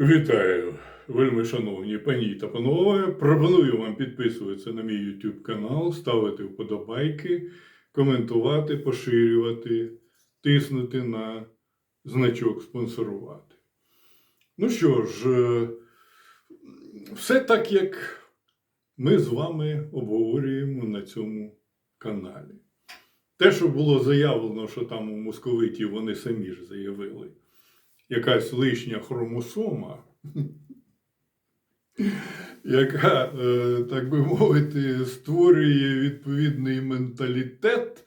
Вітаю, вельми шановні пані та панове. Пропоную вам підписуватися на мій YouTube канал, ставити вподобайки, коментувати, поширювати, тиснути на значок спонсорувати. Ну що ж, е, все так, як ми з вами обговорюємо на цьому каналі. Те, що було заявлено, що там у московиті вони самі ж заявили якась лишня хромосома, яка, е, так би мовити, створює відповідний менталітет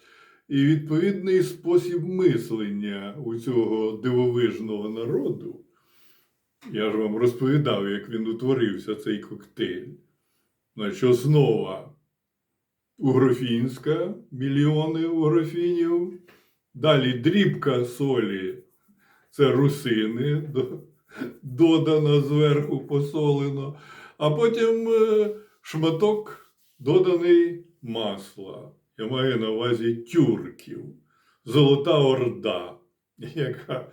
і відповідний спосіб мислення у цього дивовижного народу. Я ж вам розповідав, як він утворився, цей коктейль. Значить, основа угрофінська, мільйони угрофінів. Далі дрібка солі це русини, додано зверху посолено, а потім е, шматок доданий масла. Я маю на увазі тюрків, Золота Орда, яка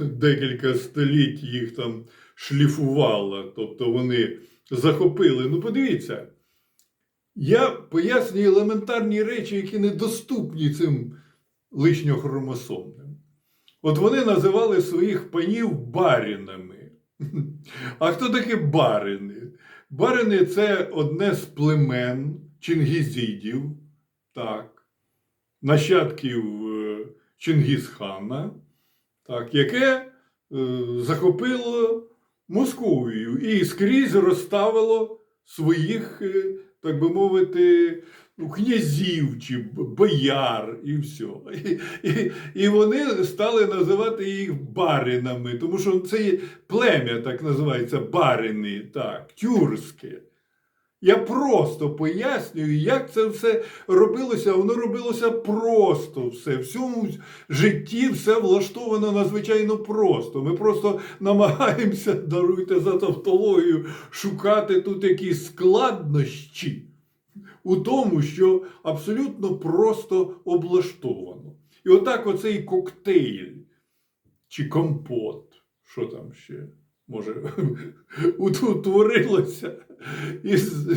декілька століть їх там шліфувала, тобто вони захопили. Ну, подивіться, я пояснюю елементарні речі, які недоступні цим лишньохромосомним. От вони називали своїх панів барінами. А хто такі барини? Барини це одне з племен чингізідів, так, нащадків е, Чингісхана, так, яке е, захопило Московію і скрізь розставило своїх, е, так би мовити, князів чи бояр і все. І, і, і вони стали називати їх баринами, тому що це плем'я так називається барини, так, тюркське. Я просто пояснюю, як це все робилося. Воно робилося просто все. В цьому житті все влаштовано надзвичайно просто. Ми просто намагаємося, даруйте за тавтологію, шукати тут якісь складнощі у тому, що абсолютно просто облаштовано. І отак оцей коктейль чи компот, що там ще може утворилося із,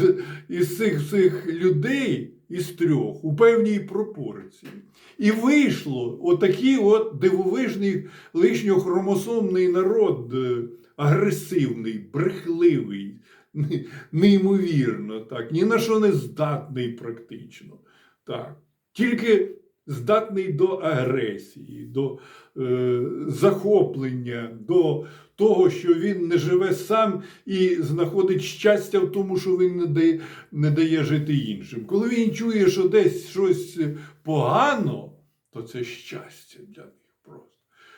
із цих всіх людей, із трьох, у певній пропорції. І вийшло отакий от дивовижний лишньохромосомний народ, е, агресивний, брехливий, неймовірно, так, ні на що не здатний практично. Так. Тільки здатний до агресії, до е, захоплення, до того, що він не живе сам і знаходить щастя в тому, що він не дає, не дає жити іншим. Коли він чує, що десь щось погано, то це щастя для них просто.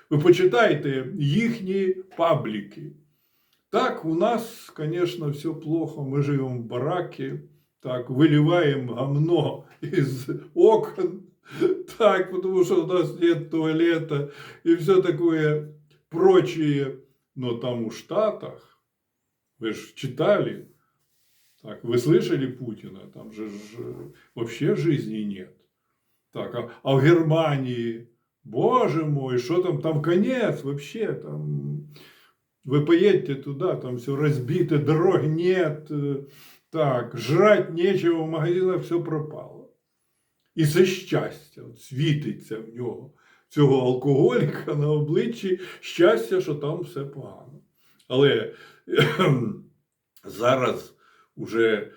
Ви почитайте їхні пабліки. Так, у нас, конечно, все плохо. Мы живем в бараке, так, выливаем говно из окон, так, потому что у нас нет туалета и все такое прочее. Но там у Штатах, вы же читали, так, вы слышали Путина, там же вообще жизни нет. Так, а, а в Германии, боже мой, что там, там конец вообще, там вы поедете туда, там все разбито, дорог нет, э, так, жрать нечего, в магазинах все пропало. І це щастя, от світиться в нього, цього алкоголіка на обличчі щастя, що там все погано. Але зараз уже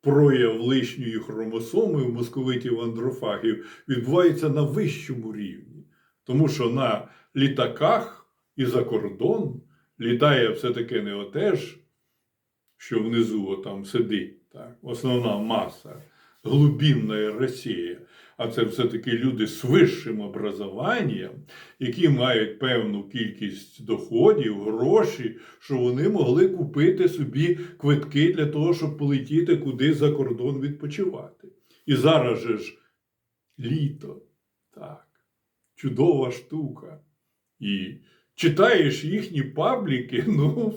прояв лишньої хромосоми у московитів андрофагів відбувається на вищому рівні. Тому що на літаках і за кордон літає все-таки не отеж, що внизу отам сидить, так, основна маса, глубинна Росія, а це все-таки люди з вищим образованням, які мають певну кількість доходів, гроші, що вони могли купити собі квитки для того, щоб полетіти куди за кордон відпочивати. І зараз же ж літо, так, чудова штука. І читаєш їхні пабліки, ну,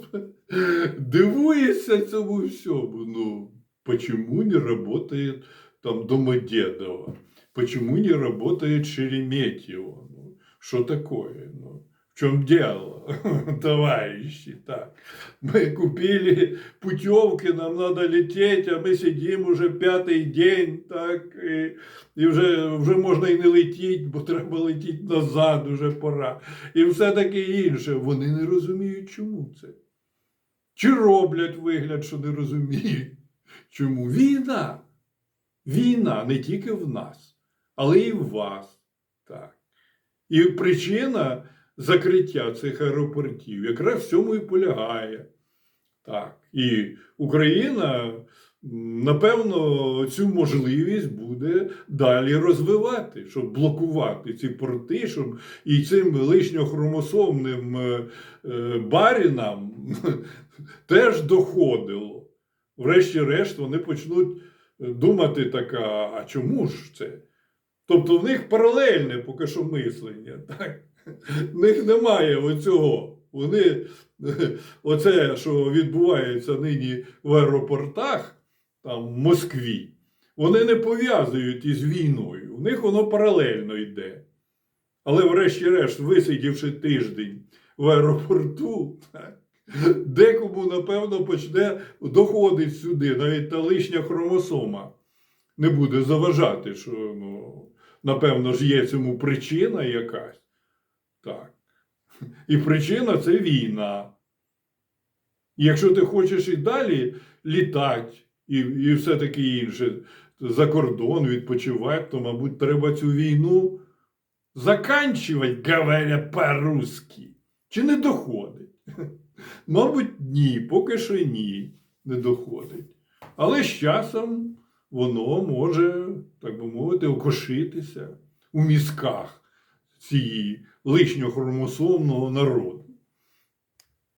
дивуєшся цьому всьому. Ну, почему не работает там Домодедово? Почему не работает Шереметьево? Ну, что такое? Ну, чем дело, товарищи, так. Мы купили путевки, нам надо лететь, а ми сидимо уже п'ятий день, так, і, і вже, вже можна і не летіти, бо треба летіти назад, уже пора. І все таке інше. Вони не розуміють, чому це. Чи роблять вигляд, що не розуміють. Чому? Війна. Війна не тільки в нас, але і в вас. Так. І причина закриття цих аеропортів якраз в цьому і полягає. Так. І Україна, напевно, цю можливість буде далі розвивати, щоб блокувати ці порти, щоб і цим лишньохромосомним е, е, барінам теж доходило. Врешті-решт, вони почнуть думати така, а чому ж це? Тобто в них паралельне поки що мислення. Так? В них немає оцього. Вони оце, що відбувається нині в аеропортах, там в Москві, вони не пов'язують із війною. У них воно паралельно йде. Але, врешті-решт, висидівши тиждень в аеропорту, так, декому, напевно, почне доходити сюди, навіть та лишня хромосома не буде заважати, що, ну, напевно ж, є цьому причина якась. Так. І причина це війна. Якщо ти хочеш і далі літати, і, і все таке інше, за кордон відпочивати, то, мабуть, треба цю війну заканчувати, говоря по-русски. Чи не доходить? Мабуть, ні, поки що ні, не доходить. Але з часом воно може, так би мовити, окошитися у мізках цієї лишньохромосомного народу.